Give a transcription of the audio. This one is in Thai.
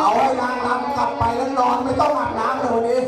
เอาให้นางรำกลับไปแล้วนอนไม่ต้องอาบน้ำเลยวันนี้